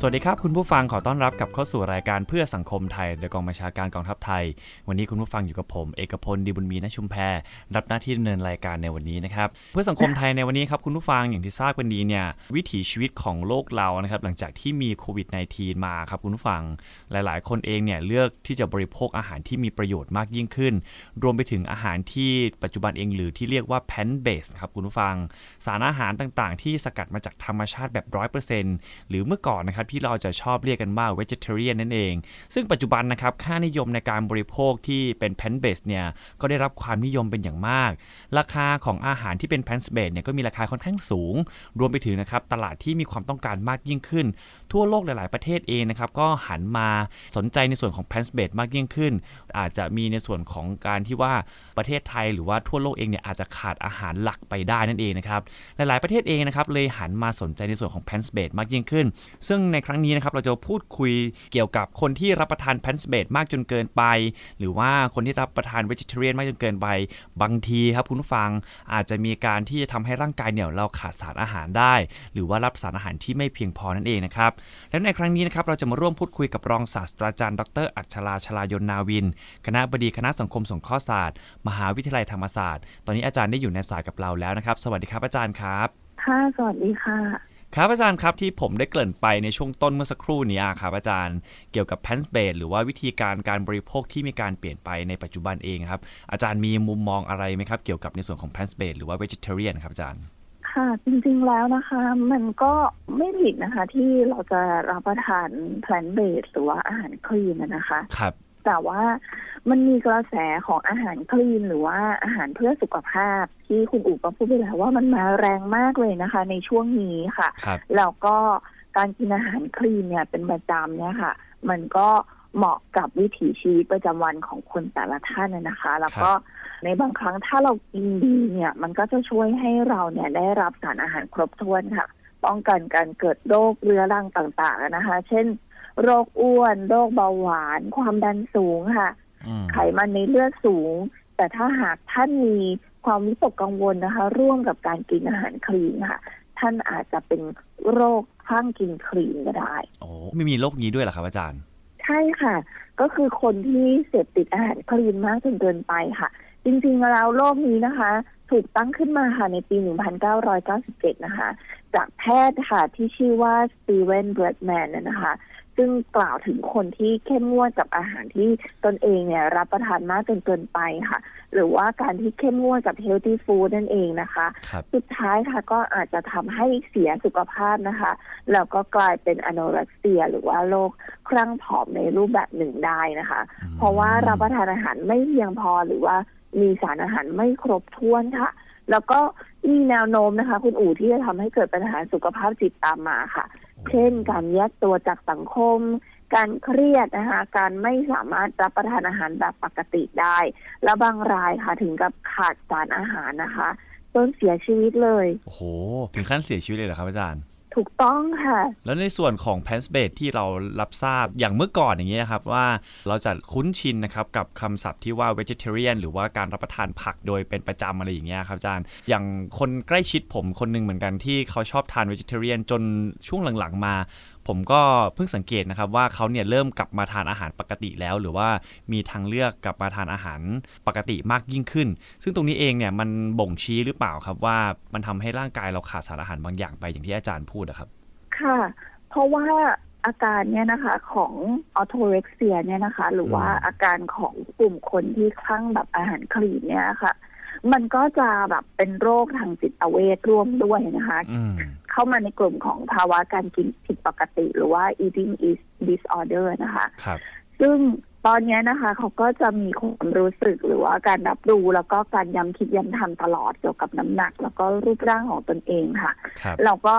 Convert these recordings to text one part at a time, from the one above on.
สวัสดีครับ คุณผู้ฟังขอต้อนรับกับเข้าสู่รายการเพื่อสังคมไทยโดยกองบัญชาการกองทัพไทย วันนี้คุณผู้ฟังอยู่กับผม เอกพลดีบุญมีณชุมแพรับหน้าที่ดำเนินรายการในวันนี้นะครับเพื่อสังคมไทยในวันนี้ครับคุณผู้ฟังอย่างที่ทราบกันดีเนี่ยวิถีชีวิตของโลกเรานะครับหลังจากที่มีโควิด -19 มาครับคุณผู้ฟังหลาย ๆ คนเองเนี่ยเลือกที่จะบริโภคอาหารที่มีประโยชน์มากยิ่งขึ้น รวมไปถึงอาหารที่ปัจจุบันเองหรือที่เรียกว่า plant based ครับคุณผู้ฟัง สารอาหารต่างๆ ที่สกัดมาจากธรรมชาติแบบ100%หรือเมื่อก่อนนะครับที่เราจะชอบเรียกกันว่า vegetarian นั่นเอง ซึ่งปัจจุบันนะครับค่านิยมในการบริโภคที่เป็น plant based เนี่ยก็ได้รับความนิยมเป็นอย่างมาก ราคาของอาหารที่เป็น plant based เนี่ยก็มีราคาค่อนข้างสูง รวมไปถึงนะครับตลาดที่มีความต้องการมากยิ่งขึ้น ทั่วโลกหลาย ๆ ประเทศเองนะครับก็หันมาสนใจในส่วนของ plant based มากยิ่งขึ้น อาจจะมีในส่วนของการที่ว่าประเทศไทยหรือว่าทั่วโลกเองเนี่ยอาจจะขาดอาหารหลักไปได้นั่นเองนะครับหลาย ๆ ประเทศเองนะครับเลยหันมาสนใจในส่วนของ plant based มากยิ่งขึ้น ซึ่งในในครั้งนี้นะครับเราจะพูดคุยเกี่ยวกับคนที่รับประทาน plant based มากจนเกินไป หรือว่าคนที่รับประทาน vegetarian มากจนเกินไป บางทีครับคุณผู้ฟังอาจจะมีการที่จะทำให้ร่างกายเนี่ยเราขาดสารอาหารได้ หรือว่ารับสารอาหารที่ไม่เพียงพอนั่นเองนะครับและในครั้งนี้นะครับเราจะมาร่วมพูดคุยกับรองศาสตราจารย์ ดร อัชราชลายนนาวิน คณะบดีคณะสังคมสงเคราะห์ศาสตร์ มหาวิทยาลัยธรรมศาสตร์ ตอนนี้อาจารย์ได้อยู่ในสายกับเราแล้วนะครับ สวัสดีครับอาจารย์ครับ ค่ะ สวัสดีค่ะ ครับอาจารย์ครับที่ผมได้เกริ่นไปในช่วงต้นเมื่อสักครู่นี้ครับอาจารย์เกี่ยวกับ plant based หรือว่าวิธีการการบริโภคที่มีการเปลี่ยนไปในปัจจุบันเองครับ อาจารย์มีมุมมองอะไรไหมครับ เกี่ยวกับในส่วนของ plant based หรือว่า vegetarian ครับอาจารย์ค่ะ จริงๆแล้วนะคะ มันก็ไม่ผิดนะคะ ที่เราจะรับประทาน plant based หรือว่าอาหารคลีนนะนะคะ ครับ แต่ว่ามันมีกระแสของอาหารคลีนหรือว่าอาหารเพื่อสุขภาพ ที่คุณอู๋ก็พูดไปแล้วว่ามันมาแรงมากเลยนะคะ ในช่วงนี้ค่ะครับแล้วก็การกินอาหารคลีนเนี่ยเป็นประจำเนี่ยค่ะ มันก็เหมาะกับวิถีชีวิตประจำวันของคนแต่ละท่านน่ะนะคะ แล้วก็ในบางครั้งถ้าเรากินดีเนี่ย มันก็จะช่วยให้เราเนี่ยได้รับสารอาหารครบถ้วนค่ะ ป้องกันการเกิดโรคเรื้อรังต่างๆนะคะ เช่น โรคอ้วน โรคเบาหวาน ความดันสูงค่ะอืมไขมันในเลือดสูง แต่ถ้าหากท่านมีความวิตกกังวลนะคะ ร่วมกับการกินอาหารคลีนค่ะ ท่านอาจจะเป็นโรคข้างกินคลีนก็ได้โอ้ไม่มีโรคนี้ด้วยเหรอครับอาจารย์ ใช่ค่ะ ก็คือคนที่เสพติดอาหารคลีนมากจนเกินไปค่ะ จริงๆแล้วโรคนี้นะคะ ถูกตั้งขึ้นมาค่ะในปี 1997 นะคะ จากแพทย์ค่ะที่ชื่อว่าสตีเวนเบรดแมนนะคะ ซึ่งกล่าวถึงคนที่เข้มงวดกับอาหารที่ตนเองเนี่ยรับประทานมากจนเกินไปค่ะ หรือว่าการที่เข้มงวดกับเฮล t ี y ฟู้ดนั่นเองนะคะ ครับ สุดท้ายค่ะก็อาจจะทำให้เสียสุขภาพนะคะ แล้วก็กลายเป็นอ n น r e x เ i ีย หรือว่าโรคคลั่งผอมในรูปแบบหนึ่งได้นะคะ เพราะว่ารับประทานอาหารไม่เพียงพอหรือว่ามีสารอาหารไม่ครบถ้วนค่ะ แล้วก็มีแนวโน้มนะคะ คุณอู๋ที่จะทำให้เกิดปัญหาสุขภาพจิตตามมาค่ะ เช่น การแยกตัวจากสังคม การเครียดนะคะการไม่สามารถรับประทานอาหารแบบปกติได้ และบางรายค่ะถึงกับขาดสารอาหารนะคะจนเสียชีวิตเลย โอ้โห ถึงขั้นเสียชีวิตเลยเหรอครับอาจารย์ ถูกต้องค่ะ แล้วในส่วนของแพนสเบดที่เรารับทราบอย่างเมื่อก่อนอย่างเงี้ยครับว่าเราจะคุ้นชินนะครับกับคำศัพท์ที่ว่า vegetarian หรือว่าการรับประทานผักโดยเป็นประจำอะไรอย่างเงี้ยครับอาจารย์ อย่างคนใกล้ชิดผมคนหนึงเหมือนกันที่เขาชอบทาน vegetarian จนช่วงหลังๆมา ผมก็เพิ่งสังเกตนะครับว่าเขาเนี่ยเริ่มกลับมาทานอาหารปกติแล้ว หรือว่ามีทางเลือกกลับมาทานอาหารปกติมากยิ่งขึ้น ซึ่งตรงนี้เองเนี่ยมันบ่งชี้หรือเปล่าครับว่ามันทำให้ร่างกายเราขาดสารอาหารบางอย่างไปอย่างที่อาจารย์พูดอะครับ ค่ะ เพราะว่าอาการเนี่ยนะคะของออโทเร็กเซียเนี่ยนะคะ หรือว่าอืมอาการของกลุ่มคนที่คลั่งแบบอาหารคลีนเนี่ยค่ะ มันก็จะแบบเป็นโรคทางจิตเวทร่วมด้วยนะคะอืม เข้ามาในกลุ่มของภาวะการกินผิดปกติ หรือว่า eating is disorder นะคะครับซึ่งตอนเนี้ยนะคะ เขาก็จะมีความรู้สึกหรือว่าการรับรู้แล้วก็การย้ำคิดย้ำทำตลอดเกี่ยวกับน้ำหนัก แล้วก็รูปร่างของตนเองค่ะครับเราก็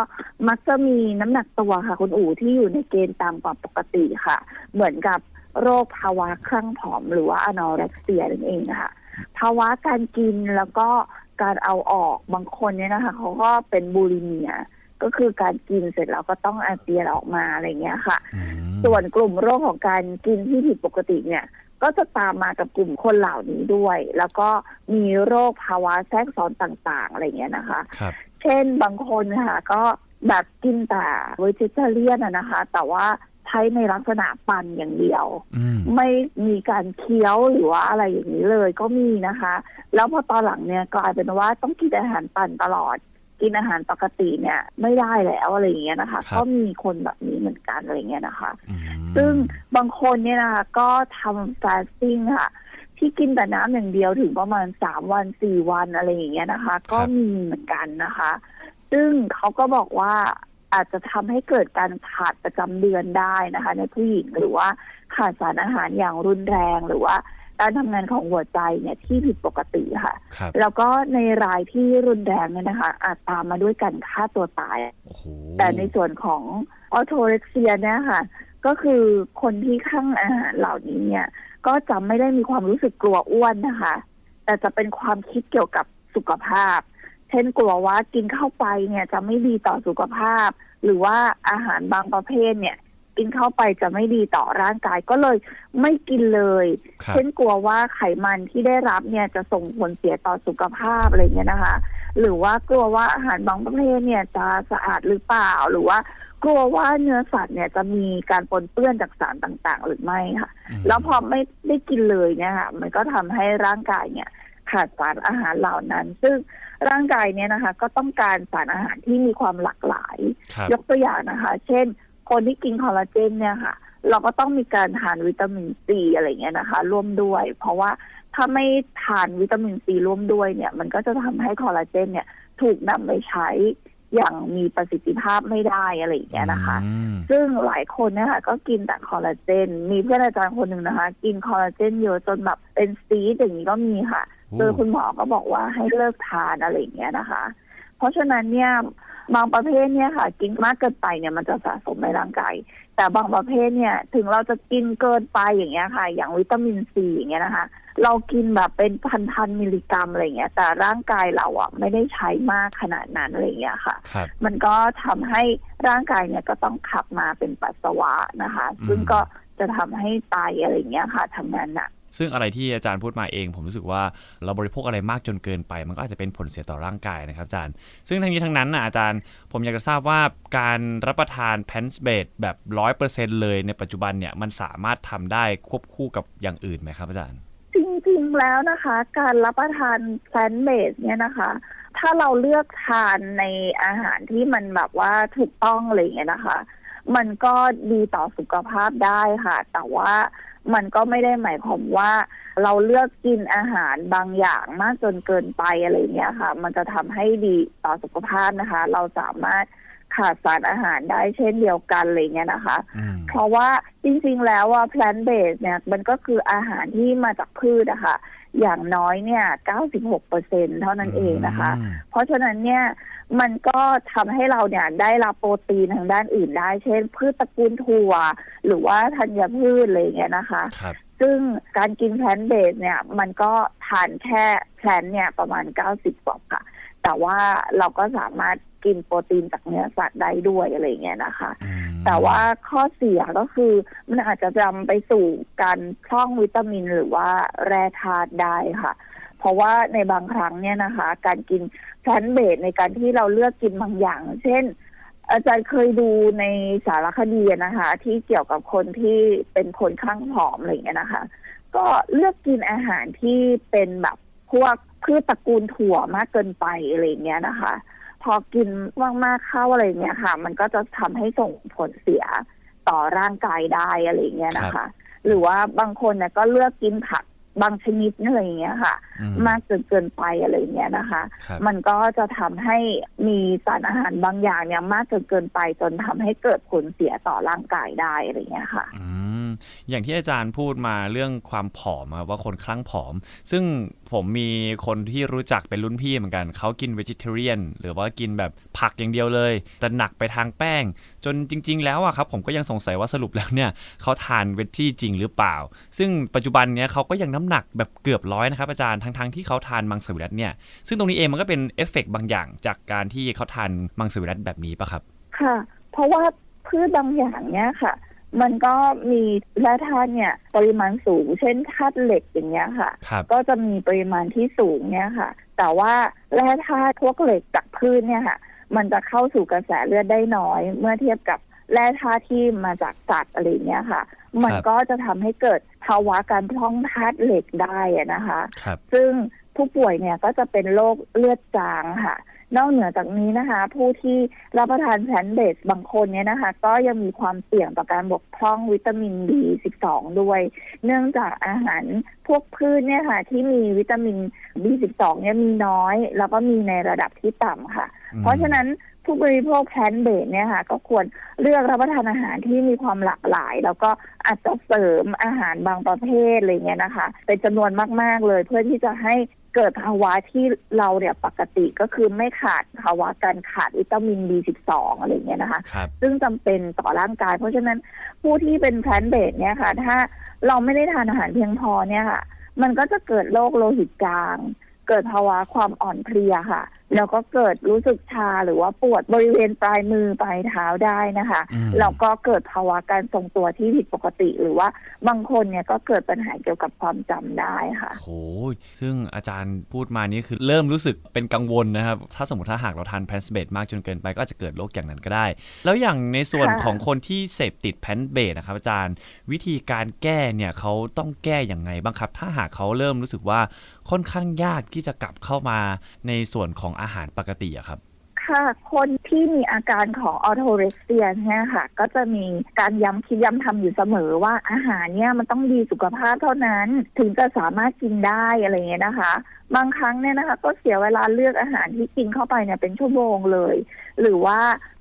มักจะมีน้ำหนักตัวค่ะคุณอู๋ที่อยู่ในเกณฑ์ต่ำกว่าปกติค่ะ เหมือนกับโรคภาวะคลั่งผอมหรือว่าอนอเร็กเซียนั่นเองค่ะภาวะการกินแล้วก็การเอาออกบางคนเนี่ยนะคะ เขาก็เป็นบูลิเมีย ก็คือการกินเสร็จแล้วก็ต้องอาเจียนออกมาอะไรเงี้ยค่ะอืมส่วนกลุ่มโรคของการกินที่ผิดปกติเนี่ย ก็จะตามมากับกลุ่มคนเหล่านี้ด้วย แล้วก็มีโรคภาวะแทรกซ้อนต่าง ๆ อะไรเงี้ยนะคะครับเช่นบางคนค่ะก็แบบกินแต่เวจิเทเรียนอะนะคะ แต่ว่าใช้ในลักษณะปั่นอย่างเดียวอืมไม่มีการเคี้ยวหรือว่าอะไรอย่างนี้เลยก็มีนะคะ แล้วพอตอนหลังเนี่ยกลายเป็นว่าต้องกินอาหารปั่นตลอด กินอาหารปกติเนี่ยไม่ได้แล้วอะไรอย่างเงี้ยนะคะครับก็มีคนแบบนี้เหมือนกันอะไรเงี้ยนะคะอืมซึ่งบางคนเนี่ยนะคะก็ทำฟาสติ้งค่ะที่กินแต่น้ำอย่างเดียวถึงประมาณสามวันสี่วันอะไรอย่างเงี้ยนะคะ ก็มีเหมือนกันนะคะ ซึ่งเขาก็บอกว่าอาจจะทำให้เกิดการขาดประจำเดือนได้นะคะ ในผู้หญิงหรือว่าขาดสารอาหารอย่างรุนแรงหรือว่า การทำงานของหัวใจเนี่ยที่ผิดปกติค่ะ ครับแล้วก็ในรายที่รุนแรงเนี่ยนะคะ อาจตามมาด้วยการฆ่าตัวตาย โอ้โหแต่ในส่วนของออโทเร็กเซียเนี่ยค่ะ ก็คือคนที่ข้างอาหารเหล่านี้เนี่ย ก็จะไม่ได้มีความรู้สึกกลัวอ้วนนะคะ แต่จะเป็นความคิดเกี่ยวกับสุขภาพ เช่นกลัวว่ากินเข้าไปเนี่ยจะไม่ดีต่อสุขภาพ หรือว่าอาหารบางประเภทเนี่ย กินเข้าไปจะไม่ดีต่อร่างกายก็เลยไม่กินเลยครับเช่นกลัวว่าไขมันที่ได้รับเนี่ยจะส่งผลเสียต่อสุขภาพอะไรเงี้ยนะคะ หรือว่ากลัวว่าอาหารบางประเภทเนี่ยจะสะอาดหรือเปล่าหรือว่ากลัวว่าเนื้อสัตว์เนี่ยจะมีการปนเปื้อนจากสารต่างๆ หรือไม่ค่ะมแล้วพอไม่ได้กินเลยเนี่ยค่ะมันก็ทำให้ร่างกายเนี่ยขาดสารอาหารเหล่านั้น ซึ่งร่างกายเนี่ยนะคะ ก็ต้องการสารอาหารที่มีความหลากหลายครับยกตัวอย่างนะคะ เช่น คนที่กินคอลลาเจนเนี่ยค่ะ เราก็ต้องมีการทานวิตามินซีอะไรเงี้ยนะคะ ร่วมด้วย เพราะว่าถ้าไม่ทานวิตามินซีร่วมด้วยเนี่ย มันก็จะทำให้คอลลาเจนเนี่ยถูกนำไปใช้อย่างมีประสิทธิภาพไม่ได้อะไรอย่างเงี้ยนะคะอืมซึ่งหลายคนเนะคะก็กินแต่คอลลาเจน มีเพื่อนอาจารย์คนหนึ่งนะคะ กินคอลลาเจนเยอะจนแบบเป็นซีดอย่างนี้ก็มีค่ะ โอ้โดยคุณหมอก็บอกว่าให้เลิกทานอะไรอย่างเงี้ยนะคะ เพราะฉะนั้นเนี่ยบางประเภทเนี่ยค่ะ กินมากเกินไปเนี่ยมันจะสะสมในร่างกายแต่บางประเภทเนี่ย ถึงเราจะกินเกินไปอย่างเงี้ยค่ะ อย่างวิตามินซีอย่างเงี้ยนะคะ เรากินแบบเป็นพันพันๆมิลลิกรัมอะไรเงี้ย แต่ร่างกายเราอะไม่ได้ใช้มากขนาดนั้นอะไรเงี้ยค่ะครับมันก็ทำให้ร่างกายเนี่ยก็ต้องขับมาเป็นปัสสาวะนะคะอืมซึ่งก็จะทำให้ไตอะไรอย่างเงี้ยค่ะทำงานหนัก ซึ่งอะไรที่อาจารย์พูดมาเอง ผมรู้สึกว่าเราบริโภคอะไรมากจนเกินไป มันก็อาจจะเป็นผลเสียต่อร่างกายนะครับอาจารย์ ซึ่งทั้งนี้ทั้งนั้นนะอาจารย์ผมอยากจะทราบว่าการรับประทานแพนส์เบดแบบร้อยเปอร์เซ็นเลยในปัจจุบันเนี่ยมันสามารถทำได้ควบคู่กับอย่างอื่นไหมครับอาจารย์ จริงๆแล้วนะคะ การรับประทานแพลนเบสเนี่ยนะคะ ถ้าเราเลือกทานในอาหารที่มันแบบว่าถูกต้องอะไรอย่างเงี้ยนะคะ มันก็ดีต่อสุขภาพได้ค่ะ แต่ว่ามันก็ไม่ได้หมายความว่าเราเลือกกินอาหารบางอย่างมากจนเกินไปอะไรเงี้ยค่ะ มันจะทำให้ดีต่อสุขภาพนะคะ เราสามารถ ขาดสารอาหารได้เช่นเดียวกันอะไรอย่างเงี้ยนะคะอืมเพราะว่าจริงๆแล้วว่า plant based เนี่ย มันก็คืออาหารที่มาจากพืชอะค่ะอย่างน้อยเนี่ย 96เปอร์เซ็นเท่านั้นเองนะคะอืมเพราะฉะนั้นเนี่ย มันก็ทำให้เราเนี่ยได้รับโปรตีนทางด้านอื่นได้ เช่น พืชตระกูลถั่ว หรือว่าธัญพืชอะไรอย่างเงี้ยนะคะครับซึ่งการกินแพลนเบสเนี่ย มันก็ทานแค่แพลนเนี่ยประมาณ 90กว่าค่ะ แต่ว่าเราก็สามารถ กินโปรตีนจากเนื้อสัตว์ได้ด้วยอะไรอย่างเงี้ยนะคะอืมแต่ว่าข้อเสียก็คือมันอาจจะนำไปสู่การพร่องวิตามินหรือว่าแร่ธาตุได้ค่ะ เพราะว่าในบางครั้งเนี่ยนะคะ การกินแพลนเบสในการที่เราเลือกกินบางอย่าง เช่น อาจารย์เคยดูในสารคดีนะคะ ที่เกี่ยวกับคนที่เป็นคนข้างผอมอะไรอย่างเงี้ยนะคะ ก็เลือกกินอาหารที่เป็นแบบพวกพืชตระกูลถั่วมากเกินไปอะไรอย่างเงี้ยนะคะ พอกินมากๆเข้าอะไรเงี้ยค่ะ มันก็จะทำให้ส่งผลเสียต่อร่างกายได้อะไรเงี้ยนะคะ หรือว่าบางคนเนี่ยก็เลือกกินผักบางชนิดอะไรอย่างเงี้ยค่ะอืมมากจนเกินไปอะไรเงี้ยนะคะครับมันก็จะทำให้มีสารอาหารบางอย่างเนี่ยมากจนเกินไปจนทำให้เกิดผลเสียต่อร่างกายได้อะไรเงี้ยค่ะอืมอย่างที่อาจารย์พูดมาเรื่องความผอมอะว่าคนคลั่งผอม ซึ่ง ผมมีคนที่รู้จักเป็นรุ่นพี่เหมือนกัน เขากิน vegetarian หรือว่ากินแบบผักอย่างเดียวเลย แต่หนักไปทางแป้ง จนจริง ๆ แล้วอะครับผมก็ยังสงสัยว่าสรุปแล้วเนี่ยเขาทานเวจี้จริงหรือเปล่า ซึ่งปัจจุบันเนี้ยเขาก็ยังน้ำหนักแบบเกือบร้อยนะครับอาจารย์ทั้งๆที่เขาทานมังสวิรัตเนี่ยซึ่งตรงนี้เองมันก็เป็นเอฟเฟกต์บางอย่าง จากการที่เขาทานมังสวิรัตแบบนี้ปะครับ ค่ะ เพราะว่าพืชบางอย่างเนี่ยค่ะ มันก็มีแร่ธาตุเนี่ยปริมาณสูง เช่นธาตุเหล็กอย่างเงี้ยค่ะ ครับ ก็จะมีปริมาณที่สูงเนี่ยค่ะ แต่ว่าแร่ธาตุพวกเหล็กจากพืชเนี่ยค่ะ มันจะเข้าสู่กระแสเลือดได้น้อย เมื่อเทียบกับแร่ธาตุที่มาจากสัตว์อะไรเงี้ยค่ะ มันก็จะทำให้เกิดภาวะการพร่องธาตุเหล็กได้อะนะคะ ครับ ซึ่ง ผู้ป่วยเนี่ยก็จะเป็นโรคเลือดจางค่ะ นอกเหนือจากนี้นะคะ ผู้ที่รับประทานแพลนต์เบสบางคนเนี่ยนะคะ ก็ยังมีความเสี่ยงต่อการบกพร่องวิตามิน B12 ด้วย เนื่องจากอาหารพวกพืชเนี่ยค่ะ ที่มีวิตามิน B12 เนี่ยมีน้อย แล้วก็มีในระดับที่ต่ำค่ะ เพราะฉะนั้นผู้บริโภคแพลนต์เบสเนี่ยค่ะ ก็ควรเลือกรับประทานอาหารที่มีความหลากหลาย แล้วก็อาจจะเสริมอาหารบางประเภทอะไรเงี้ยนะคะ เป็นจำนวนมาก ๆ เลยเพื่อที่จะให้ เกิดภาวะที่เราเนี่ยปกติก็คือไม่ขาดภาวะการขาดวิตามิน B12 อะไรเงี้ยนะคะ ครับ ซึ่งจำเป็นต่อร่างกาย เพราะฉะนั้นผู้ที่เป็นแพลนต์เบสเนี่ยค่ะ ถ้าเราไม่ได้ทานอาหารเพียงพอเนี่ยค่ะ มันก็จะเกิดโรคโลหิตจาง เกิดภาวะความอ่อนเพลียค่ะ แล้วก็เกิดรู้สึกชาหรือว่าปวดบริเวณปลายมือปลายเท้าได้นะคะอืมแล้วก็เกิดภาวะการทรงตัวที่ผิดปกติ หรือว่าบางคนเนี่ยก็เกิดปัญหาเกี่ยวกับความจำได้ค่ะโหซึ่งอาจารย์พูดมานี่คือเริ่มรู้สึกเป็นกังวลนะครับ ถ้าสมมติถ้าหากเราทานแพนเบดมากจนเกินไปก็อาจจะเกิดโรคอย่างนั้นก็ได้ แล้วอย่างในส่วนค่ะของคนที่เสพติดแพนเบดนะครับอาจารย์วิธีการแก้เนี่ยเขาต้องแก้อย่างไงบ้างครับ ถ้าหากเขาเริ่มรู้สึกว่าค่อนข้างยากที่จะกลับเข้ามาในส่วนของอาหารปกติอะครับค่ะคนที่มีอาการของออโทเรสเซียเนี่ยค่ะ ก็จะมีการย้ำคิดย้ำทำอยู่เสมอว่าอาหารเนี่ยมันต้องดีสุขภาพเท่านั้น ถึงจะสามารถกินได้อะไรเงี้ยนะคะ บางครั้งเนี่ยนะคะ ก็เสียเวลาเลือกอาหารที่กินเข้าไปเนี่ยเป็นชั่วโมงเลย หรือว่า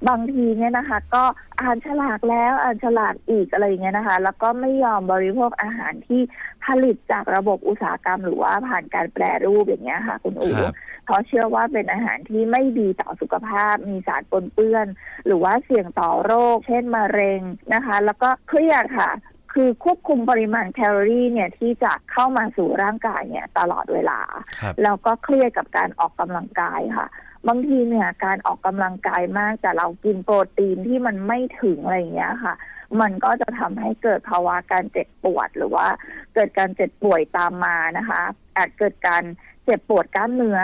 บางทีเนี่ยนะคะ ก็อ่านฉลากแล้วอ่านฉลากอีกอะไรอย่างเงี้ยนะคะ แล้วก็ไม่ยอมบริโภคอาหารที่ผลิตจากระบบอุตสาหกรรม หรือว่าผ่านการแปรรูปอย่างเงี้ยค่ะ คุณอู๋ครับเพราะเชื่อว่าเป็นอาหารที่ไม่ดีต่อสุขภาพ มีสารปนเปื้อน หรือว่าเสี่ยงต่อโรค เช่นมะเร็งนะคะ แล้วก็เครียดค่ะ คือควบคุมปริมาณแคลอรี่เนี่ยที่จะเข้ามาสู่ร่างกายเนี่ยตลอดเวลา ครับ แล้วก็เครียดกับการออกกำลังกายค่ะ บางทีเนี่ยการออกกำลังกายมากแต่เรากินโปรตีนที่มันไม่ถึงอะไรอย่างเงี้ยค่ะ มันก็จะทำให้เกิดภาวะการเจ็บปวดหรือว่า เกิดการเจ็บป่วยตามมานะคะ อาจเกิดการเจ็บปวดกล้ามเนื้อ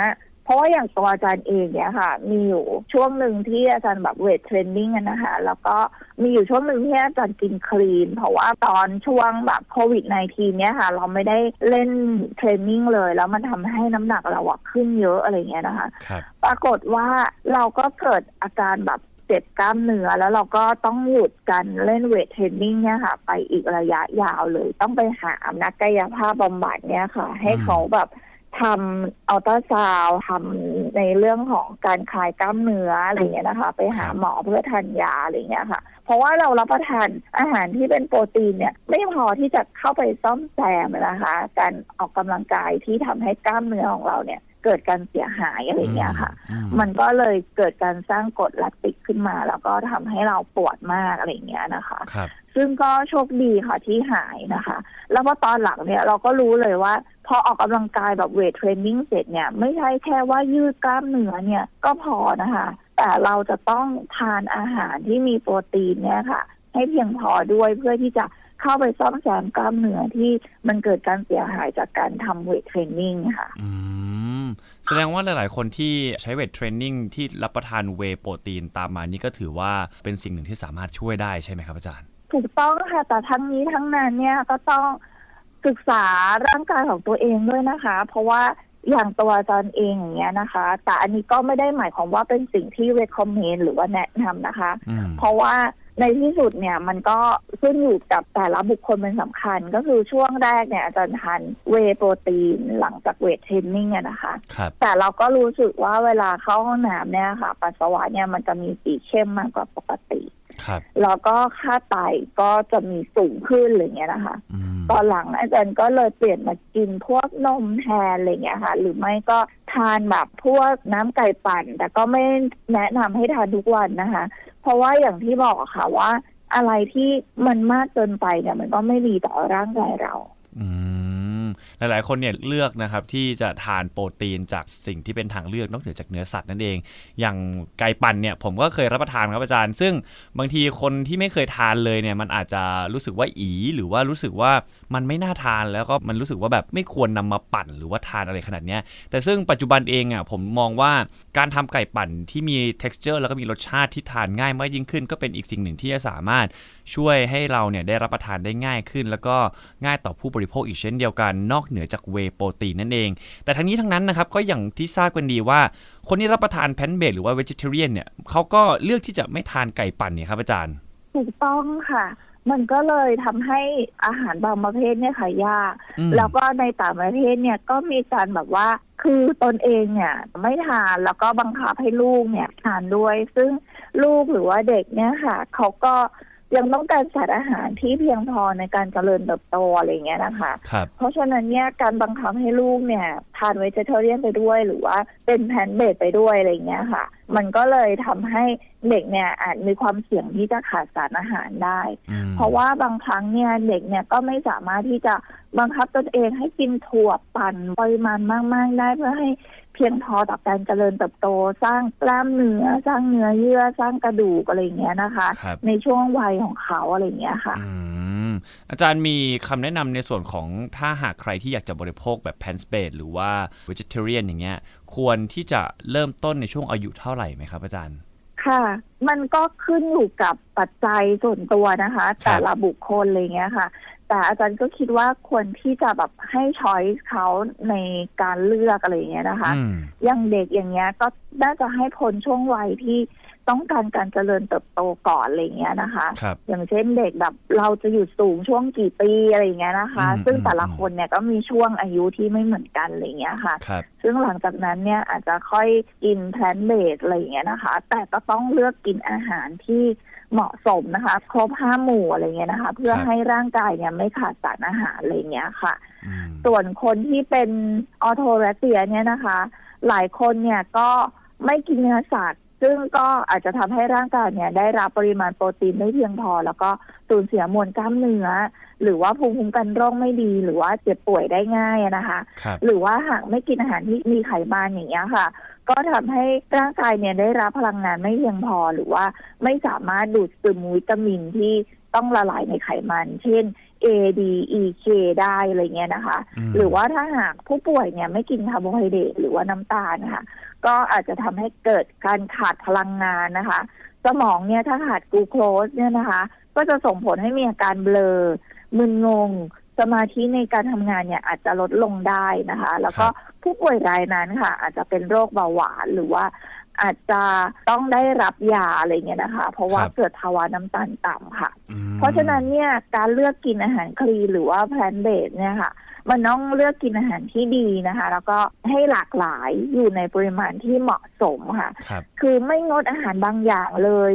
เพราะว่าอย่างตัวอาจารย์เองเนี่ยค่ะ มีอยู่ช่วงหนึ่งที่อาจารย์แบบเวทเทรนนิ่งอะนะคะ แล้วก็มีอยู่ช่วงหนึ่งที่อาจารย์กินคลีน เพราะว่าตอนช่วงแบบโควิด -19 เนี่ยค่ะ เราไม่ได้เล่นเทรนนิ่งเลย แล้วมันทำให้น้ำหนักเราอะขึ้นเยอะอะไรอย่างเงี้ยนะคะครับปรากฏว่าเราก็เกิดอาการแบบเจ็บกล้ามเนื้อแล้วเราก็ต้องหยุดการเล่นเวทเทรนนิ่งเนี่ยค่ะ ไปอีกระยะยาวเลย ต้องไปหานักกายภาพบำบัดเนี่ยค่ะ ให้อืมเขาแบบ ทำอัลตราซาวด์ทำในเรื่องของการคลายกล้ามเนื้ออะไรอย่างเงี้ยนะคะ ไปหาหมอเพื่อทานยาอะไรอย่างเงี้ยค่ะ เพราะว่าเรารับประทานอาหารที่เป็นโปรตีนเนี่ยไม่พอที่จะเข้าไปซ่อมแซมนะคะ การออกกำลังกายที่ทำให้กล้ามเนื้อของเราเนี่ยเกิดการเสียหายอะไรอย่างเงี้ยค่ะอืมมันก็เลยเกิดการสร้างกรดแลคติกขึ้นมา แล้วก็ทำให้เราปวดมากอะไรอย่างเงี้ยนะคะครับซึ่งก็โชคดีค่ะที่หายนะคะ แล้วพอตอนหลังเนี่ยเราก็รู้เลยว่า พอออกกำลังกายแบบเวทเทรนนิ่งเสร็จเนี่ย ไม่ใช่แค่ว่ายืดกล้ามเนื้อเนี่ยก็พอนะคะ แต่เราจะต้องทานอาหารที่มีโปรตีนเนี่ยค่ะ ให้เพียงพอด้วยเพื่อที่จะเข้าไปซ่อมแซมกล้ามเนื้อที่มันเกิดการเสียหายจากการทำเวทเทรนนิ่งค่ะอืมแสดงว่าหลาย ๆ คนที่ใช้เวทเทรนนิ่งที่รับประทานเวย์โปรตีนตามมานี่ก็ถือว่าเป็นสิ่งหนึ่งที่สามารถช่วยได้ใช่ไหมครับอาจารย์ ถูกต้องค่ะแต่ทั้งนี้ทั้งนั้นเนี่ยก็ต้อง ศึกษาร่างกายของตัวเองด้วยนะคะ เพราะว่าอย่างตัวอาจารย์เองอย่างเงี้ยนะคะ แต่อันนี้ก็ไม่ได้หมายความว่าเป็นสิ่งที่ recommend หรือว่าแนะนำนะคะอืมเพราะว่าในที่สุดเนี่ยมันก็ขึ้นอยู่กับแต่ละบุคคลเป็นสำคัญ ก็คือช่วงแรกเนี่ยอาจารย์ทานเวย์โปรตีนหลังจากเวทเทรนนิ่งอะนะคะครับแต่เราก็รู้สึกว่าเวลาเข้าห้องน้ำเนี่ยค่ะ ปัสสาวะเนี่ยมันจะมีสีเข้มมากกว่าปกติครับแล้วก็ค่าไตก็จะมีสูงขึ้นอะไรเงี้ยนะคะอืม ตอนหลังอาจารย์ก็เลยเปลี่ยนมากินพวกนมแทนอะไรเงี้ยค่ะ หรือไม่ก็ทานแบบพวกน้ำไก่ปั่น แต่ก็ไม่แนะนำให้ทานทุกวันนะคะ เพราะว่าอย่างที่บอกอะค่ะว่า อะไรที่มันมากเกินไปเนี่ยมันก็ไม่ดีต่อร่างกายเรา อืม หลายๆ คนเนี่ยเลือกนะครับที่จะทานโปรตีนจากสิ่งที่เป็นทางเลือกนอกเหนือจากเนื้อสัตว์นั่นเอง อย่างไก่ปั่นเนี่ยผมก็เคยรับประทานครับอาจารย์ ซึ่งบางทีคนที่ไม่เคยทานเลยเนี่ยมันอาจจะรู้สึกว่าอีหรือว่ารู้สึกว่า มันไม่น่าทานแล้วก็มันรู้สึกว่าแบบไม่ควรนำมาปั่นหรือว่าทานอะไรขนาดเนี้ยแต่ซึ่งปัจจุบันเองอะผมมองว่าการทำไก่ปั่นที่มี texture แล้วก็มีรสชาติที่ทานง่ายมากยิ่งขึ้น ก็เป็นอีกสิ่งหนึ่งที่จะสามารถช่วยให้เราเนี่ยได้รับประทานได้ง่ายขึ้น แล้วก็ง่ายต่อผู้บริโภคอีกเช่นเดียวกัน นอกเหนือจากเวโปรตีนนั่นเอง แต่ทั้งนี้ทั้งนั้นนะครับก็อย่างที่ทราบกันดีว่า คนที่รับประทานแพนเบดหรือว่า vegetarian เนี่ยเขาก็เลือกที่จะไม่ทานไก่ปั่นเนี่ยครับอาจารย์ถูกต้องค่ะ มันก็เลยทำให้อาหารบางประเภทเนี่ยค่ะยากอืมแล้วก็ในต่างประเทศเนี่ยก็มีการแบบว่า คือตนเองเนี่ยไม่ทานแล้วก็บังคับให้ลูกเนี่ยทานด้วย ซึ่งลูกหรือว่าเด็กเนี่ยค่ะเขาก็ยังต้องการสารอาหารที่เพียงพอในการเจริญเติบโตอะไรอย่างเงี้ยนะคะครับเพราะฉะนั้นเนี่ยการบังคับให้ลูกเนี่ยทานเวจเทเรียนไปด้วย หรือว่าเป็นแพนเบดไปด้วยอะไรอย่างเงี้ยค่ะมันก็เลยทำให้เด็กเนี่ยอาจมีความเสี่ยงที่จะขาดสารอาหารได้อืมเพราะว่าบางครั้งเนี่ยเด็กเนี่ยก็ไม่สามารถที่จะบังคับตนเองให้กินถั่วปั่นปริมาณมาก ๆ ได้เพื่อให้เพียงพอต่อการเจริญเติบโต สร้างกล้ามเนื้อสร้างเนื้อเยื่อ สร้างกระดูกอะไรอย่างเงี้ยนะคะครับในช่วงวัยของเขาอะไรอย่างเงี้ยค่ะ อืม อาจารย์มีคำแนะนำในส่วนของถ้าหากใครที่อยากจะบริโภคแบบแพนสเปดหรือว่า vegetarian อย่างเงี้ย ควรที่จะเริ่มต้นในช่วงอายุเท่าไหร่ไหมครับอาจารย์ ค่ะ มันก็ขึ้นอยู่กับปัจจัยส่วนตัวนะคะครับแต่ละบุคคลอะไรเงี้ยค่ะ แต่อาจารย์ก็คิดว่าควรที่จะแบบให้ช้อยส์เขาในการเลือกอะไรอย่างเงี้ยนะคะอืมอย่างเด็กอย่างเงี้ยก็น่าจะให้พ้นช่วงวัยที่ ต้องการการเจริญเติบโตก่อนอะไรอย่างเงี้ยนะคะ ครับ อย่างเช่นเด็กแบบเราจะอยู่สูงช่วงกี่ปีอะไรอย่างเงี้ยนะคะ อืมซึ่งอืมแต่ละอืม คนเนี่ยก็มีช่วงอายุที่ไม่เหมือนกันอะไรอย่างเงี้ยค่ะ ครับ ซึ่งหลังจากนั้นเนี่ยอาจจะค่อยกินแพลนเบสอะไรอย่างเงี้ยนะคะ แต่ก็ต้องเลือกกินอาหารที่เหมาะสมนะคะ ครบห้าหมู่อะไรเงี้ยนะคะ เพื่อครับ ให้ร่างกายเนี่ยไม่ขาดสารอาหารอะไรเงี้ยค่ะ อืม ส่วนคนที่เป็นออโทเรเตียเนี่ยนะคะ หลายคนเนี่ยก็ไม่กินเนื้อสัตว์ ซึ่งก็อาจจะทำให้ร่างกายเนี่ยได้รับปริมาณโปรตีนไม่เพียงพอ แล้วก็สูญเสียมวลกล้ามเนื้อ หรือว่าภูมิคุ้มกันโรคไม่ดี หรือว่าเจ็บป่วยได้ง่ายอะนะคะครับหรือว่าหากไม่กินอาหารที่มีไขมันอย่างเงี้ยค่ะ ก็ทำให้ร่างกายเนี่ยได้รับพลังงานไม่เพียงพอ หรือว่าไม่สามารถดูดซึมวิตามินที่ต้องละลายในไขมัน เช่น A D E K ได้อะไรเงี้ยนะคะมหรือว่าถ้าหากผู้ป่วยเนี่ยไม่กินคาร์โบไฮเดรตหรือว่าน้ำตาลนะคะ ก็อาจจะทำให้เกิดการขาดพลังงานนะคะ สมองเนี่ยถ้าขาดกลูโคสเนี่ยนะคะ ก็จะส่งผลให้มีอาการเบลอมึนงง สมาธิในการทำงานเนี่ยอาจจะลดลงได้นะคะ แล้วก็ผู้ป่วยรายนั้นค่ะ อาจจะเป็นโรคเบาหวานหรือว่าอาจจะต้องได้รับยาอะไรเงี้ยนะคะ เพราะว่าครับเกิดภาวะน้ำตาลต่ำค่ะอืมเพราะฉะนั้นเนี่ยการเลือกกินอาหารคลีนหรือว่าแพลนเบสเนี่ยค่ะ มันต้องเลือกกินอาหารที่ดีนะคะ แล้วก็ให้หลากหลายอยู่ในปริมาณที่เหมาะสมค่ะครับคือไม่งดอาหารบางอย่างเลย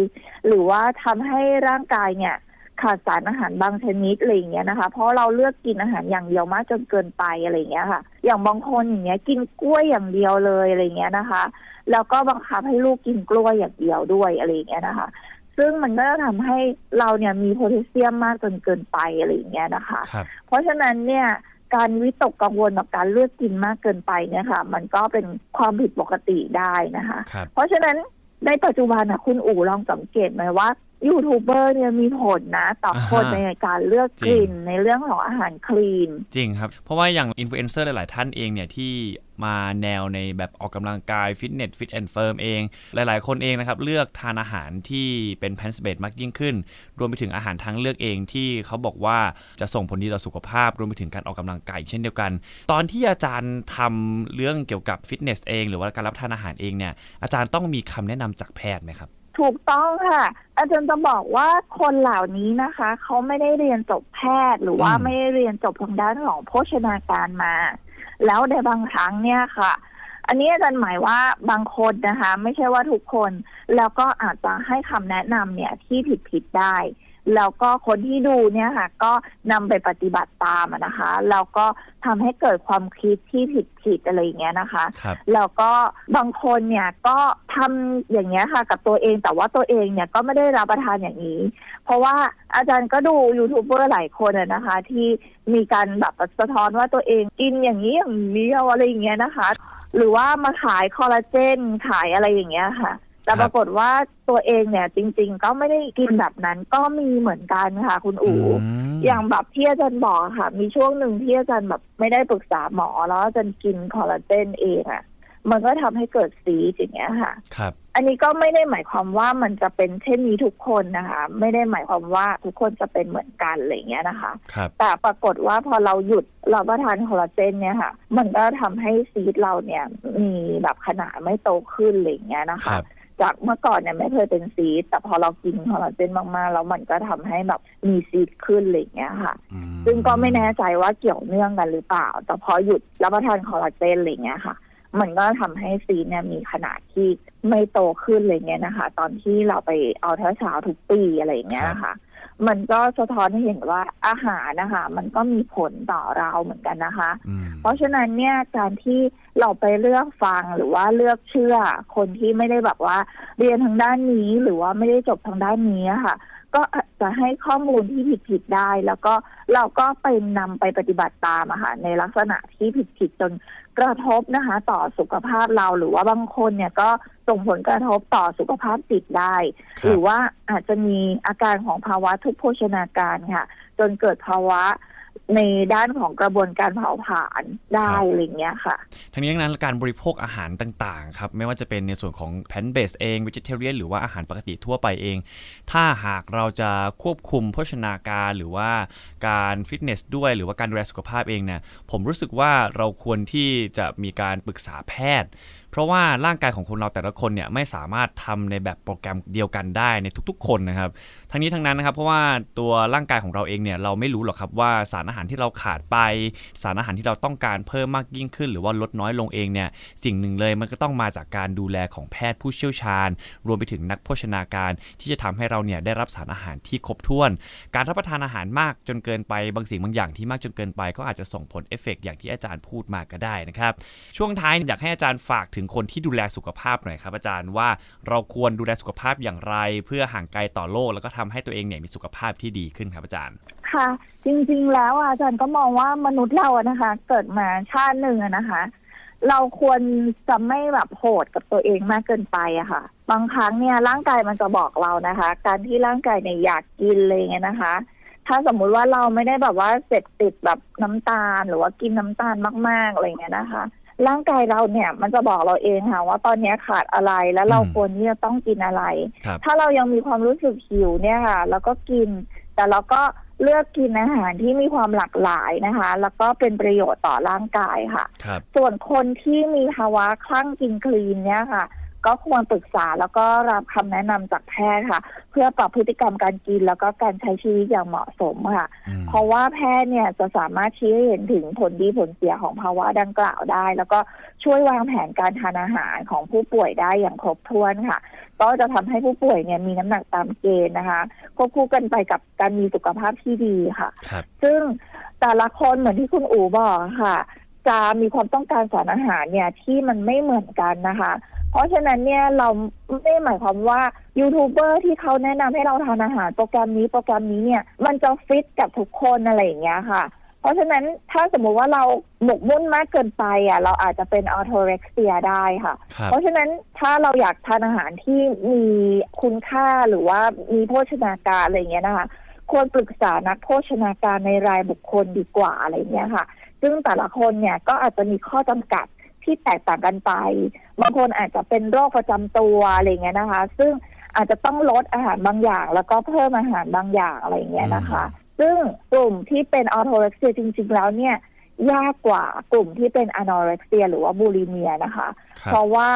หรือว่าทำให้ร่างกายเนี่ยขาดสารอาหารบางชนิดอะไรอย่างเงี้ยนะคะ เพราะเราเลือกกินอาหารอย่างเดียวมากจนเกินไปอะไรอย่างเงี้ยค่ะ อย่างบางคนอย่างเงี้ยกินกล้วยอย่างเดียวเลยอะไรอย่างเงี้ยนะคะ แล้วก็บังคับให้ลูกกินกล้วยอย่างเดียวด้วยอะไรอย่างเงี้ยนะคะ ซึ่งมันก็จะทำให้เราเนี่ยมีโพแทสเซียมมากจนเกินไปอะไรอย่างเงี้ยนะคะครับเพราะฉะนั้นเนี่ย การวิตกกังวลกับการเลือกกินมากเกินไปเนี่ยค่ะ มันก็เป็นความผิดปกติได้นะคะครับเพราะฉะนั้นในปัจจุบันนะคุณอู๋ลองสังเกตไหมว่า ยูทูบเบอร์เนี่ยมีผลนะ ต่อคนอ่าฮะในการเลือกกลิ่นในเรื่องของอาหารคลีน จริงครับ เพราะว่าอย่างอินฟลูเอนเซอร์หลาย ๆ ท่านเองเนี่ยที่มาแนวในแบบออกกำลังกายฟิตเนสฟิตแอนด์เฟิร์มเอง หลาย ๆ คนเองนะครับ เลือกทานอาหารที่เป็นแพนสเบดมากยิ่งขึ้น รวมไปถึงอาหารทางเลือกเองที่เขาบอกว่าจะส่งผลดีต่อสุขภาพ รวมไปถึงการออกกำลังกายเช่นเดียวกัน ตอนที่อาจารย์ทำเรื่องเกี่ยวกับฟิตเนสเอง หรือว่าการรับประทานอาหารเองเนี่ยอาจารย์ต้องมีคำแนะนำจากแพทย์ไหมครับ ถูกต้องค่ะ อาจารย์จะบอกว่าคนเหล่านี้นะคะ เขาไม่ได้เรียนจบแพทย์หรือว่าอืมไม่ได้เรียนจบทางด้านของโภชนาการมา แล้วในบางครั้งเนี่ยค่ะ อันนี้อาจารย์หมายว่าบางคนนะคะ ไม่ใช่ว่าทุกคน แล้วก็อาจจะให้คำแนะนำเนี่ยที่ผิดผิดๆได้ แล้วก็คนที่ดูเนี่ยค่ะ ก็นำไปปฏิบัติตามอะนะคะ แล้วก็ทำให้เกิดความคิดที่ผิดผิดๆอะไรอย่างเงี้ยนะคะ ครับ แล้วก็บางคนเนี่ยก็ทำอย่างเงี้ยค่ะ กับตัวเองแต่ว่าตัวเองเนี่ยก็ไม่ได้รับประทานอย่างนี้ เพราะว่าอาจารย์ก็ดูยูทูบเบอร์หลายคนอะนะคะ ที่มีการแบบสะท้อนว่าตัวเองกินอย่างนี้อย่างนี้อะไรอย่างเงี้ยนะคะ หรือว่ามาขายคอลลาเจนขายอะไรอย่างเงี้ยค่ะ แต่ครับปรากฏว่าตัวเองเนี่ยจริง ๆ ก็ไม่ได้กินแบบนั้น ก็มีเหมือนกันค่ะ คุณอู๋มอย่างแบบที่อาจารย์บอกค่ะ มีช่วงหนึ่งที่อาจารย์แบบไม่ได้ปรึกษาหมอแล้วอาจารย์กินคอลลาเจนเองอะ่ะมันก็ทำให้เกิดซีสอย่างเงี้ยค่ะ ครับ อันนี้ก็ไม่ได้หมายความว่ามันจะเป็นเช่นนี้ทุกคนนะคะ ไม่ได้หมายความว่าทุกคนจะเป็นเหมือนกันอะไรอย่างเงี้ยนะคะครับแต่ปรากฏว่าพอเราหยุดรับประทานคอลลาเจนเนี่ยค่ะ มันก็ทำให้ซีสเราเนี่ยมีแบบขนาดไม่โตขึ้นอะไรอย่างเงี้ยนะคคะรับ จากเมื่อก่อนเนี่ยไม่เคยเป็นซีสแต่พอเรากินคอลลาเจนมากๆ แล้วมันก็ทำให้แบบมีซีสขึ้นอะไรอย่างเงี้ยค่ะอืมซึ่งก็ไม่แน่ใจว่าเกี่ยวเนื่องกันหรือเปล่า แต่พอหยุดรับประทานคอลลาเจนอะไรอย่างเงี้ยค่ะ มันก็ทำให้ซีสเนี่ยมีขนาดที่ไม่โตขึ้นอะไรเงี้ยนะคะ ตอนที่เราไปเอาเท้าเช้าทุกปีอะไรอย่างเงี้ยนะคะ มันก็สะท้อนให้เห็นว่าอาหารนะคะ มันก็มีผลต่อเราเหมือนกันนะคะอืมเพราะฉะนั้นเนี่ยการที่เราไปเลือกฟังหรือว่าเลือกเชื่อคนที่ไม่ได้แบบว่า เรียนทางด้านนี้หรือว่าไม่ได้จบทางด้านนี้อะค่ะ ก็อาจจะให้ข้อมูลที่ผิดๆได้ แล้วก็เราก็ไปนำไปปฏิบัติตามอะค่ะในลักษณะที่ผิดๆจนกระทบนะคะ ต่อสุขภาพเราหรือว่าบางคนเนี่ยก็ส่งผลกระทบต่อสุขภาพจิตได้คหรัรืบอว่าอาจจะมีอาการของภาวะทุกโภชนาการค่ะ จนเกิดภาวะ ในด้านของกระบวนการเผาผลาญได้อะไรอย่างเงี้ยค่ะ ทั้งนี้ทั้งนั้นการบริโภคอาหารต่างๆครับไม่ว่าจะเป็นในส่วนของแพนเบสเอง v e g e t a r i a n หรือว่าอาหารปกติทั่วไปเอง ถ้าหากเราจะควบคุมโภชนาการหรือว่าการฟิตเนสด้วยหรือว่าการดูแลสุขภาพเองเนี่ยผมรู้สึกว่าเราควรที่จะมีการปรึกษาแพทย์ เพราะว่าร่างกายของคนเราแต่ละคนเนี่ยไม่สามารถทำในแบบโปรแกรมเดียวกันได้ในทุกๆ คนนะครับ ทั้งนี้ทั้งนั้นนะครับ เพราะว่าตัวร่างกายของเราเองเนี่ยเราไม่รู้หรอกครับว่าสารอาหารที่เราขาดไป สารอาหารที่เราต้องการเพิ่มมากยิ่งขึ้น หรือว่าลดน้อยลงเองเนี่ยสิ่งหนึ่งเลยมันก็ต้องมาจากการดูแลของแพทย์ผู้เชี่ยวชาญ รวมไปถึงนักโภชนาการ ที่จะทำให้เราเนี่ยได้รับสารอาหารที่ครบถ้วน การรับประทานอาหารมากจนเกินไปบางสิ่งบางอย่างที่มากจนเกินไป ก็อาจจะส่งผลเอฟเฟกต์อย่างที่อาจารย์พูดมาก็ได้นะครับช่วงท้ายอยากให้อาจารย์ฝากถึงึงคนที่ดูแลสุขภาพหน่อยครับอาจารย์ว่าเราควรดูแลสุขภาพอย่างไร เพื่อห่างไกลต่อโลก แล้วก็ทำให้ตัวเองเนี่ยมีสุขภาพที่ดีขึ้นครับอาจารย์ ค่ะ จริงๆ แล้วอาจารย์ก็มองว่ามนุษย์เราอะนะคะ เกิดมาชาติหนึ่งอะนะคะ เราควรจะไม่แบบโหดกับตัวเองมากเกินไปอะค่ะ บางครั้งเนี่ยร่างกายมันจะบอกเรานะคะ การที่ร่างกายเนี่ยอยากกินอะไรเงี้ยนะคะถ้าสมมุติว่าเราไม่ได้แบบว่าเสพติดแบบน้ำตาลหรือว่ากินน้ำตาลมากๆอะไรเงี้ยนะคะ ร่างกายเราเนี่ยมันจะบอกเราเองค่ะว่าตอนนี้ขาดอะไรแล้วเราอืมควรที่จะต้องกินอะไรครับถ้าเรายังมีความรู้สึกหิวเนี่ยค่ะแล้วก็กิน แต่เราก็เลือกกินอาหารที่มีความหลากหลายนะคะ แล้วก็เป็นประโยชน์ต่อร่างกายค่ะครับส่วนคนที่มีภาวะคลั่งกินคลีนเนี่ยค่ะ ก็ควรปรึกษาแล้วก็รับคำแนะนำจากแพทย์ค่ะ เพื่อปรับพฤติกรรมการกินแล้วก็การใช้ชีวิตอย่างเหมาะสมค่ะอืมเพราะว่าแพทย์เนี่ยจะสามารถชี้ให้เห็นถึงผลดีผลเสียของภาวะดังกล่าวได้ แล้วก็ช่วยวางแผนการทานอาหารของผู้ป่วยได้อย่างครบถ้วนค่ะ ก็จะทำให้ผู้ป่วยเนี่ยมีน้ำหนักตามเกณฑ์นะคะควบคู่กันไปกับการมีสุขภาพที่ดีค่ะครับซึ่งแต่ละคนเหมือนที่คุณอูบอกค่ะจะมีความต้องการสารอาหารเนี่ยที่มันไม่เหมือนกันนะคะ เพราะฉะนั้นเนี่ยเราไม่ได้หมายความว่ายูทูบเบอร์ที่เขาแนะนำให้เราทานอาหารโปรแกรมนี้โปรแกรมนี้เนี่ยมันจะฟิตกับทุกคนอะไรอย่างเงี้ยค่ะ เพราะฉะนั้นถ้าสมมุติว่าเราหมกมุ่นมากเกินไปอะเราอาจจะเป็นอัลโทเร็กเซียได้ค่ะครับเพราะฉะนั้นถ้าเราอยากทานอาหารที่มีคุณค่าหรือว่ามีโภชนาการอะไรอย่างเงี้ยนะคะควรปรึกษานักโภชนาการในรายบุคคลดีกว่าอะไรเงี้ยค่ะ ซึ่งแต่ละคนเนี่ยก็อาจจะมีข้อจำกัด ที่แตกต่างกันไป บางคนอาจจะเป็นโรคประจำตัวอะไรเงี้ยนะคะ ซึ่งอาจจะต้องลดอาหารบางอย่าง แล้วก็เพิ่มอาหารบางอย่างอะไรเงี้ยนะคะ ซึ่งกลุ่มที่เป็นออโทเร็กเซียจริง ๆ แล้วเนี่ยยากกว่ากลุ่มที่เป็นอนอเร็กเซีย หรือว่าบูลิเมียนะคะครัเพบราะว่า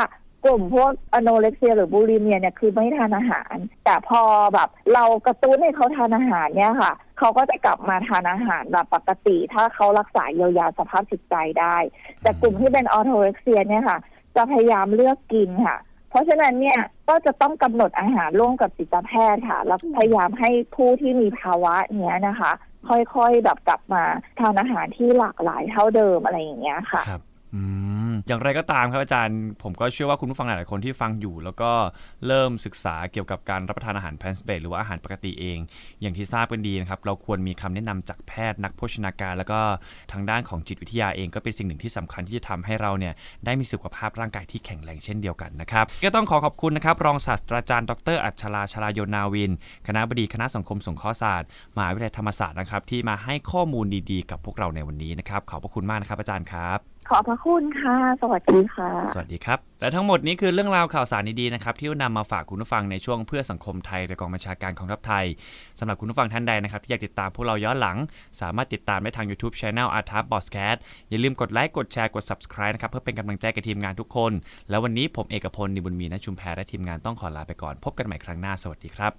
กลุ่มพวกอโนเร็กเซียหรือบูลิเมียเนี่ยคือไม่ทานอาหาร แต่พอแบบเรากระตุ้นให้เขาทานอาหารเนี่ยค่ะ เขาก็จะกลับมาทานอาหารแบบปกติ ถ้าเขารักษาเยียวยาสภาพจิตใจได้ แต่กลุ่มที่เป็นออโทเร็กเซียเนี่ยค่ะ จะพยายามเลือกกินค่ะ เพราะฉะนั้นเนี่ยก็จะต้องกำหนดอาหารร่วมกับจิตแพทย์ค่ะแล้วพยายามให้ผู้ที่มีภาวะเนี้ยนะคะ ค่อยๆแบบกลับมาทานอาหารที่หลากหลายเท่าเดิมอะไรอย่างเงี้ยค่ะครับ อืม อย่างไรก็ตามครับอาจารย์ ผมก็เชื่อว่าคุณผู้ฟังหลายๆคนที่ฟังอยู่ แล้วก็เริ่มศึกษาเกี่ยวกับการรับประทานอาหารแพลนสเปดหรือว่าอาหารปกติเอง อย่างที่ทราบกันดีนะครับเราควรมีคำแนะนำจากแพทย์นักโภชนาการ แล้วก็ทางด้านของจิตวิทยาเองก็เป็นสิ่งหนึ่งที่สำคัญที่จะทำให้เราเนี่ยได้มีสุขภาพร่างกายที่แข็งแรงเช่นเดียวกันนะครับก็ต้องขอขอบคุณนะครับรองศาสตราจารย์ดร อัชราชลายนาวิน คณะบดีคณะสังคมสงเคราะห์ศาสตร์มหาวิทยาลัยธรรมศาสตร์นะครับที่มาให้ข้อมูลดีๆ กับพวกเราในวันนี้นะครับขอบพระคุณมากนะครับอาจารย์ครับ ขอบพระคุณค่ะ สวัสดีค่ะ สวัสดีครับ และทั้งหมดนี้คือเรื่องราวข่าวสารดีๆนะครับ ที่นำมาฝากคุณผู้ฟังในช่วงเพื่อสังคมไทยโดยกองบัญชาการของทัพไทยสำหรับคุณผู้ฟังท่านใดนะครับ ที่อยากติดตามพวกเราย้อนหลัง สามารถติดตามได้ทาง YouTube Channel a r t a p b o s c a s t อย่าลืมกดไลค์กดแชร์กด Subscribe นะครับเพื่อเป็นกำลังใจกับทีมงานทุกคน แล้ววันนี้ผมเอกพลนิบุญมีนะชุมแพรและทีมงานต้องขอลาไปก่อนพบกันใหม่ครั้งหน้าสวัสดีครับ